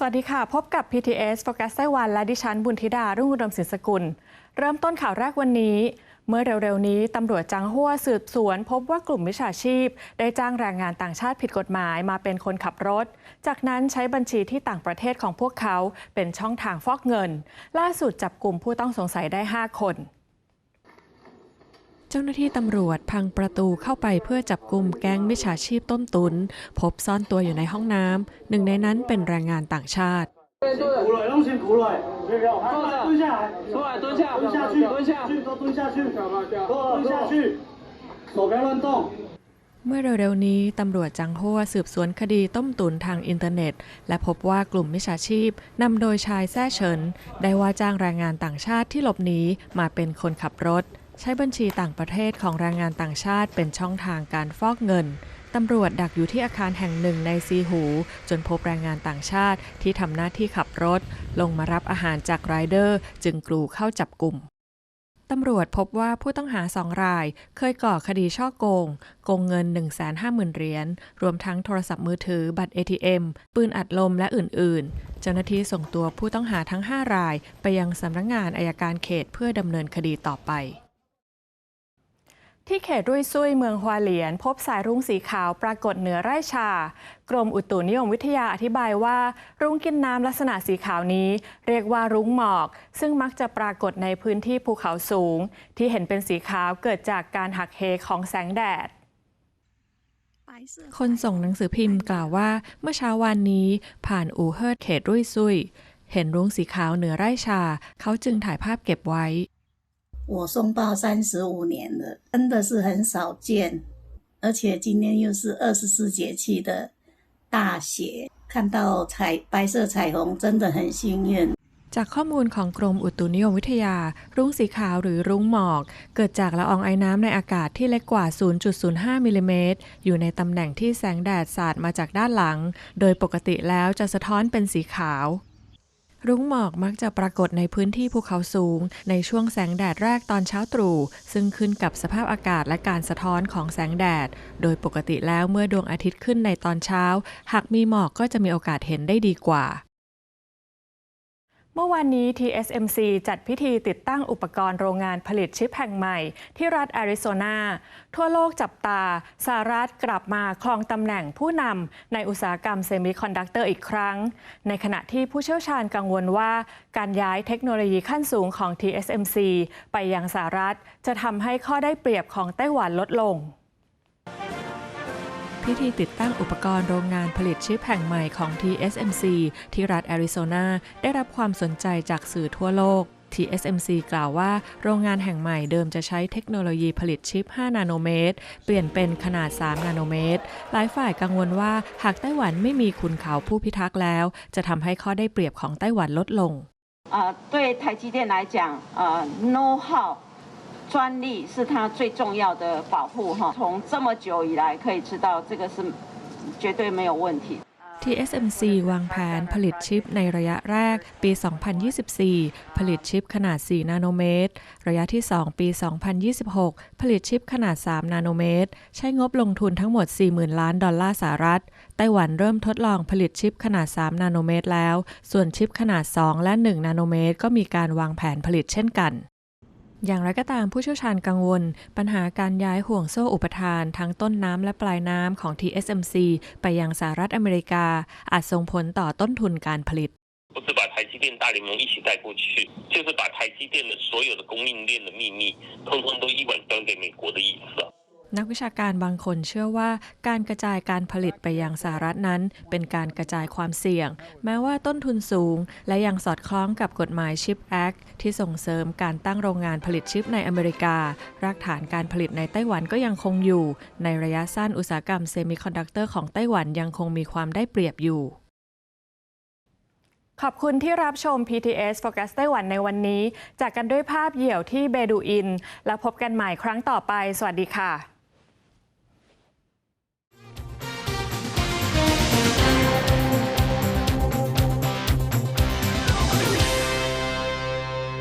สวัสดีค่ะ พบกับ PTS Focus ไต้หวัน และดิฉันบุญธิดา รุ่งอุดมศิลสกุล เริ่มต้นข่าวแรกวันนี้ เมื่อเร็วๆ นี้ตำรวจจังหัวสืบสวน พบว่ากลุ่มมิจฉาชีพ ได้จ้างแรงงานต่างชาติผิดกฎหมายมาเป็นคนขับรถ จากนั้นใช้บัญชีที่ต่างประเทศของพวกเขาเป็นช่องทางฟอกเงิน ล่าสุดจับกลุ่มผู้ต้องสงสัยได้ 5 คน เจ้าหน้าที่ตำรวจพังประตูเข้าไปเพื่อจับกลุ่มแก๊งมิจฉาชีพต้มตุน พบซ่อนตัวอยู่ในห้องน้ำหนึ่งในนั้นเป็นแรงงานต่างชาติเมื่อเร็วๆนี้ตำรวจจังโฮวสืบสวนคดีต้มตุนทางอินเทอร์เน็ต และพบว่ากลุ่มมิจฉาชีพนำโดยชายแท้เฉิน ได้ว่าจ้างแรงงานต่างชาติที่หลบหนีมาเป็นคนขับรถ ใช้บัญชีต่างประเทศของแรงงานต่างชาติเป็นช่องทางการฟอกเงิน ตำรวจดักอยู่ที่อาคารแห่งหนึ่งในซีหู จนพบแรงงานต่างชาติที่ทำหน้าที่ขับรถ ลงมารับอาหารจากไรเดอร์ จึงกลูเข้าจับกลุ่มตำรวจพบว่าผู้ต้องหาสองราย เคยก่อคดีช่อโกง โกงเงิน 150,000 เหรียญ รวมทั้งโทรศัพท์มือถือ บัตร ATM ปืนอัดลมและอื่น ๆ เจ้าหน้าที่ส่งตัวผู้ต้องหาทั้ง 5 ราย ไปยังสำนักงานอายการเขตเพื่อดำเนินคดีต่อไป ที่เขตรุ่ยซุยเมืองฮวาเหลียน พบสายรุ้งสีขาวปรากฏเหนือไร่ชา กรมอุตุนิยมวิทยาอธิบายว่า รุ้งกินน้ำลักษณะสีขาวนี้ เรียกว่ารุ้งหมอก ซึ่งมักจะปรากฏในพื้นที่ภูเขาสูง ที่เห็นเป็นสีขาวเกิดจากการหักเหของแสงแดดคนส่งหนังสือพิมพ์กล่าวว่าเมื่อเช้าวานนี้ ผ่านอูเฮิร์ดเขตรุ่ยซุย เห็นรุ้งสีขาวเหนือไร่ชา เขาจึงถ่ายภาพเก็บไว้ 我送报三十五年了，真的是很少见，而且今天又是二十四节气的大雪，看到彩白色彩虹真的很幸运。 จากข้อมูลของกรมอุตุนิยมวิทยา รุ้งสีขาวหรือรุ้งหมอก เกิดจากละอองไอน้ำในอากาศที่เล็กกว่า 0.05 มิลลิเมตร อยู่ในตำแหน่งที่แสงแดดสาดมาจากด้านหลัง โดยปกติแล้วจะสะท้อนเป็นสีขาว รุ้งหมอกมักจะปรากฏในพื้นที่ภูเขาสูง ในช่วงแสงแดดแรกตอนเช้าตรู่ ซึ่งขึ้นกับสภาพอากาศและการสะท้อนของแสงแดด โดยปกติแล้วเมื่อดวงอาทิตย์ขึ้นในตอนเช้า หากมีหมอกก็จะมีโอกาสเห็นได้ดีกว่า เมื่อวานนี้ TSMC จัดพิธีติดตั้งอุปกรณ์โรงงานผลิตชิปแห่งใหม่ ที่รัฐแอริโซนา ทั่วโลกจับตาสหรัฐกลับมาครองตำแหน่งผู้นำในอุตสาหกรรมเซมิคอนดักเตอร์อีกครั้ง ในขณะที่ผู้เชี่ยวชาญกังวลว่า การย้ายเทคโนโลยีขั้นสูงของ TSMC ไปยังสหรัฐ จะทำให้ข้อได้เปรียบของไต้หวันลดลง พิธีติดตั้งอุปกรณ์โรงงานผลิตชิปแห่งใหม่ของ TSMC ที่รัฐแอริโซนาได้รับความสนใจจากสื่อทั่วโลก TSMC กล่าวว่าโรงงานแห่งใหม่เดิมจะใช้เทคโนโลยีผลิตชิป 5 นาโนเมตร เปลี่ยนเป็นขนาด 3 นาโนเมตร หลายฝ่ายกังวลว่าหากไต้หวันไม่มีคุณเขาผู้พิทักษ์แล้ว จะทำให้ข้อได้เปรียบของไต้หวันลดลง 呃，对台积电来讲，呃，know how 专利是它最重要的保护哈。从这么久以来可以知道，这个是绝对没有问题。 TSMC วางแผนผลิตชิปในระยะแรกปี 2024 ผลิตชิปขนาด 4 นาโนเมตร ระยะที่ 2 ปี 2026 ผลิตชิปขนาด 3 นาโนเมตร ใช้งบลงทุนทั้งหมด 40,000 ล้านดอลลาร์สหรัฐ ไต้หวันเริ่มทดลองผลิตชิปขนาด 3 นาโนเมตรแล้ว ส่วนชิปขนาด 2 และ 1 นาโนเมตร ก็มีการวางแผนผลิตเช่นกัน อย่างไรก็ตามผู้เชี่ยวชาญกังวล ปัญหาการย้ายห่วงโซ่อุปทาน ทั้งต้นน้ำและปลายน้ำของ TSMC ไปยังสหรัฐอเมริกา อาจส่งผลต่อต้นทุนการผลิต 不是把台积电大联盟一起带过去，就是把台积电的所有的供应链的秘密，通通都一碗端给美国的意思啊。 นักวิชาการบางคนเชื่อว่าการกระจายการผลิตไปยังสหรัฐนั้น เป็นการกระจายความเสี่ยง แม้ว่าต้นทุนสูง และยังสอดคล้องกับกฎหมาย Chip Act ที่ส่งเสริมการตั้งโรงงานผลิตชิปในอเมริกา รากฐานการผลิตในไต้หวันก็ยังคงอยู่ ในระยะสั้นอุตสาหกรรมเซมิคอนดักเตอร์ของไต้หวันยังคงมีความได้เปรียบอยู่ ขอบคุณที่รับชม PTS Focus ไต้หวันในวันนี้ จากกันด้วยภาพเหี่ยวที่เบดูอิน แล้วพบกันใหม่ครั้งต่อไป สวัสดีค่ะ